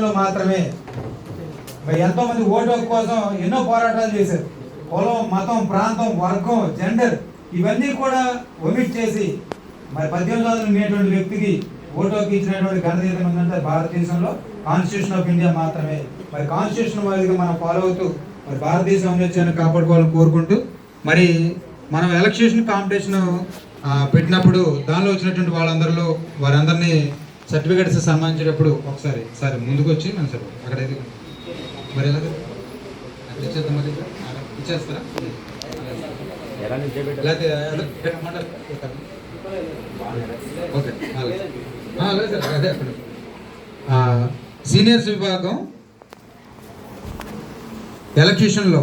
మాత్రమే. మరి ఎంతో మంది ఓటు కోసం ఎన్నో పోరాటాలు చేశారు. కులం మతం ప్రాంతం వర్గం జెండర్ ఇవన్నీ కూడా ఒమిట్ చేసి మరి పద్దెనిమిది వందలు ఉండేటువంటి వ్యక్తికి ఓటు హక్కు ఇచ్చినటువంటి ఘనత ఏదైనా ఉందంటే భారతదేశంలో కాన్స్టిట్యూషన్ ఆఫ్ ఇండియా మాత్రమే. మరి కాన్స్టిట్యూషన్ వారిగా మనం ఫాలో అవుతూ మరి భారతదేశ ఔన్నత్యాన్ని కాపాడుకోవాలని కోరుకుంటూ మరి మనం ఎలక్షన్ కాంపిటీషన్ పెట్టినప్పుడు దానిలో వచ్చినటువంటి వాళ్ళందరిలో వారందరినీ సర్టిఫికేట్స్ సన్మానించేటప్పుడు ఒకసారి సరే ముందుకు వచ్చి మనం సరే అక్కడైతే మరి ఎలా అక్కడ ఇచ్చేద్దాం మరి ఇచ్చేస్తారా? లేకపోతే? ఓకే సార్ అదే అక్కడ. సీనియర్స్ విభాగం ఎలక్ట్రీషియన్లో.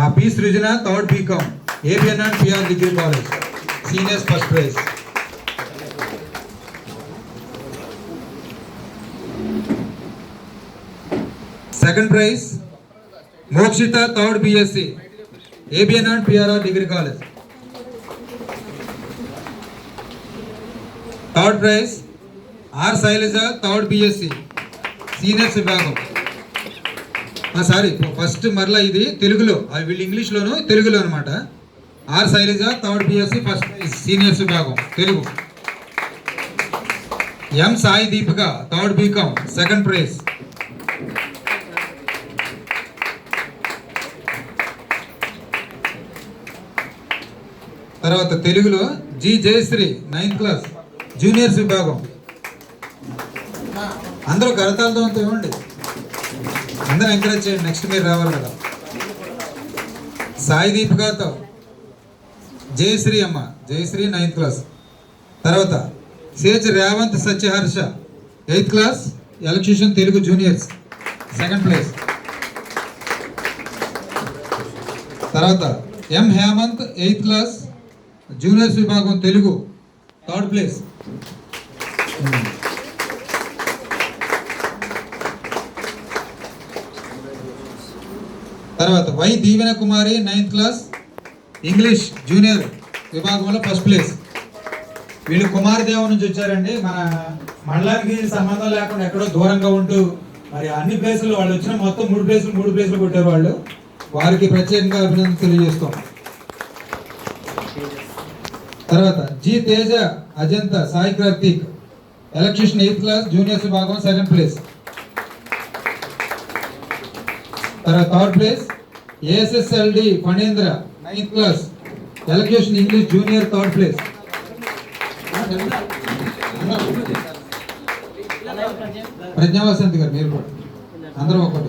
ఆ P. Srujana third BCom ABN and PR degree college. Seniors first prize. Second prize Mokshita third BSc ABN and PRR degree college third prize R Shailaja third BSc seniors విభాగం sorry first మరలా ఇది తెలుగులో అవి వీళ్ళు ఇంగ్లీష్లోను తెలుగులో అనమాట R Shailaja third BSc first prize seniors విభాగం Telugu. M Sai Deepika third BCom second prize తర్వాత తెలుగులో G Jayashree ninth class juniors విభాగం. అందరూ గరతాలతో అంతా ఇవ్వండి అందరూ ఎంకరేజ్ చేయండి నెక్స్ట్ మీరు రావాలి కదా. సాయి దీపికాతో జయశ్రీ అమ్మ జయశ్రీ నైన్త్ క్లాస్ తర్వాత Sage Revanth Satyaharsha eighth class electrician Telugu juniors second place తర్వాత M Hemanth eighth class juniors విభాగం తెలుగు థర్డ్ ప్లేస్. తర్వాత Y Deevena Kumari ninth class English junior విభాగంలో ఫస్ట్ ప్లేస్. వీళ్ళు కుమారదేవ నుంచి వచ్చారండి. మన మండలానికి సంబంధం లేకుండా ఎక్కడో దూరంగా ఉంటూ మరి అన్ని ప్లేసులు వాళ్ళు వచ్చిన మొత్తం మూడు ప్లేసులు మూడు ప్లేసులు కొట్టారు వాళ్ళు. వారికి ప్రత్యేకంగా అభినందన తెలియజేస్తాం తర్వాత G Teja Ajanta Sai Karthik. Electrician eighth class juniors విభాగం సెకండ్ ప్లేస్ తర్వాత third place ASSLD Phanendra ninth class electrician English junior third place Pragnavasanthi గారు మీరు కూడా. అందరూ ఒకటి.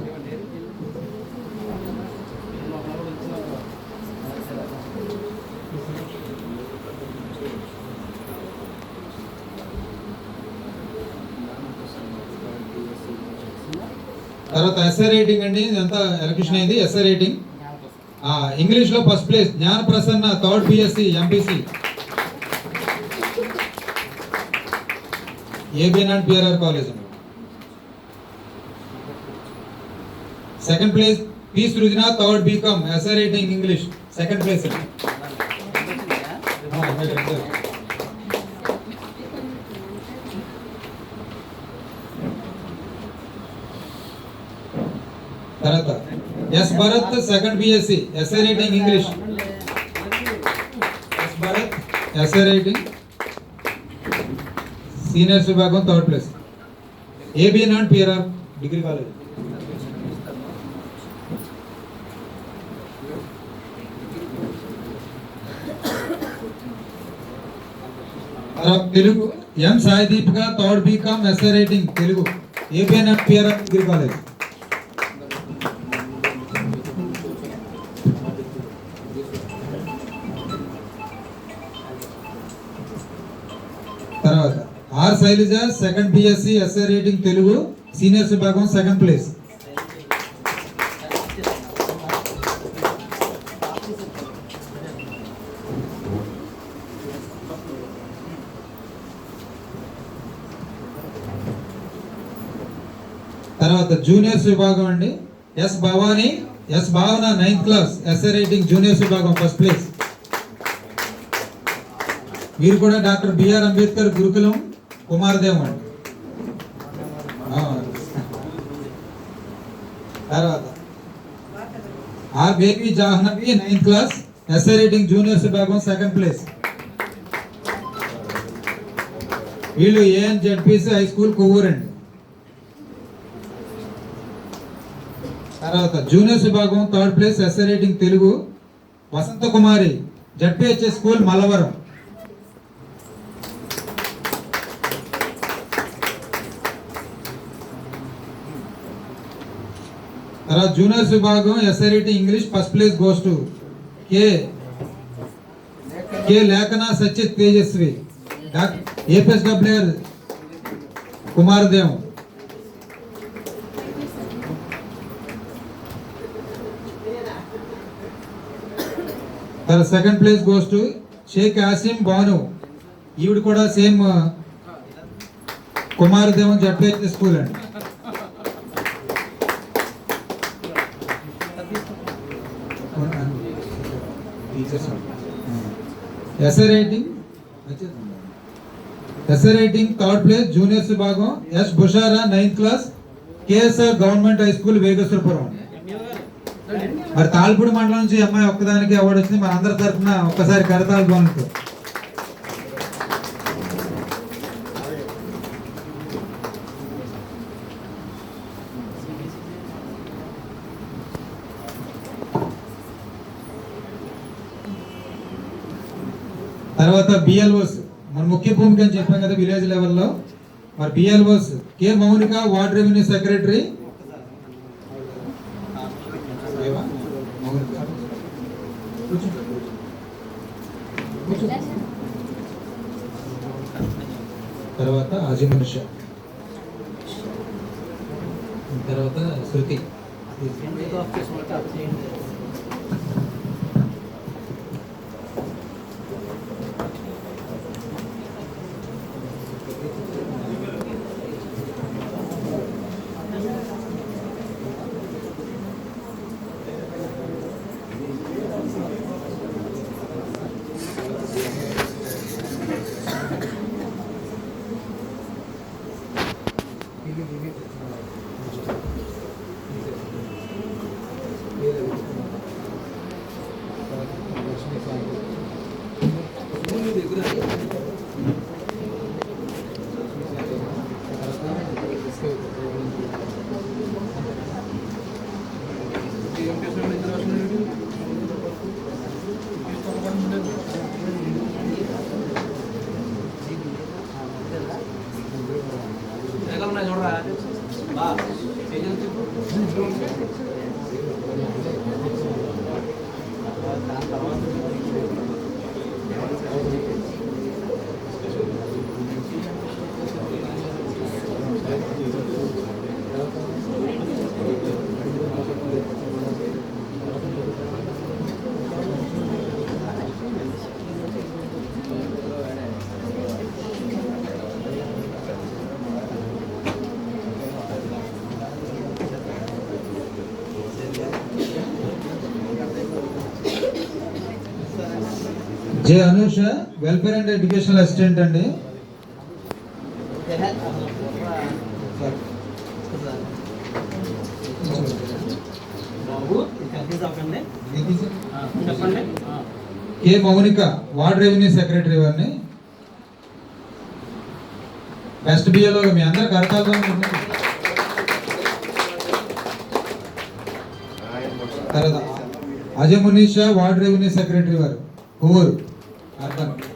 తర్వాత ఎస్ఐ రేటింగ్ అండి ఇదంతా ఎలక్ట్రిషన్ అయింది. ఎస్ఐ రేటింగ్ ఇంగ్లీష్లో first place Gnana Prasanna third BSc MPC ABN and. PRR college second place P Srujana third BCom essay writing English second place తర్వాత S Bharath second BSc essay writing English S Bharath essay writing seniors విభాగం third place ABN and PRR degree college తర్వాత Telugu M Sai Deepika third BCom essay writing Telugu. ABN and PRR degree college R Shailaja second BSc essay writing Telugu seniors విభాగం second place తర్వాత juniors విభాగం అండి. S Bhavani S Bhavana ninth class essay writing juniors విభాగం first place వీరు కూడా doctor BR Ambedkar Gurukulam Kumardev అండి తర్వాత R baby Jahnavi ninth class essay writing juniors విభాగం సెకండ్ ప్లేస్. వీళ్ళు ఏఎన్ జడ్పీసీ హై స్కూల్ కొవ్వూరండి. తర్వాత జూనియర్స్ విభాగం third place essay writing Telugu Vasantha Kumari ZPHS school Mallavaram తర్వాత జూనియర్స్ విభాగం SIT English first place goes to K K Lekhana Sachith Tejaswi doctor APSWR Kumaradevam తర్వాత second place goes to Sheikh Asim Banu ఈవిడ కూడా same Kumaradevam ZPH school అండి. Essay writing essay writing third place juniors విభాగం S Bushara ninth class KSR government high school Vegeshwarapuram మరి తాల్పూడి మండలం నుంచి అమ్మాయి ఒక్కదానికి అవార్డు వచ్చింది. మన అందరి తరఫున ఒక్కసారి కరతాల బాగుంటుంది తర్వాత బిఎల్ఓస్ మన ముఖ్య భూమిక అని చెప్పాం కదా విలేజ్ లెవెల్లో మరి BLOs K Mounika ward revenue secretary? తర్వాత అజిమనుష తర్వాత Shruthi. Thank you. J Anusha welfare and educational assistant అండి. K Mounika ward revenue secretary వారిని. బెస్ట్ బిఏలో మీ అందరు కడతాలు తర్వాత Ajay Munisha ward revenue secretary వారు ఊరు 来，来，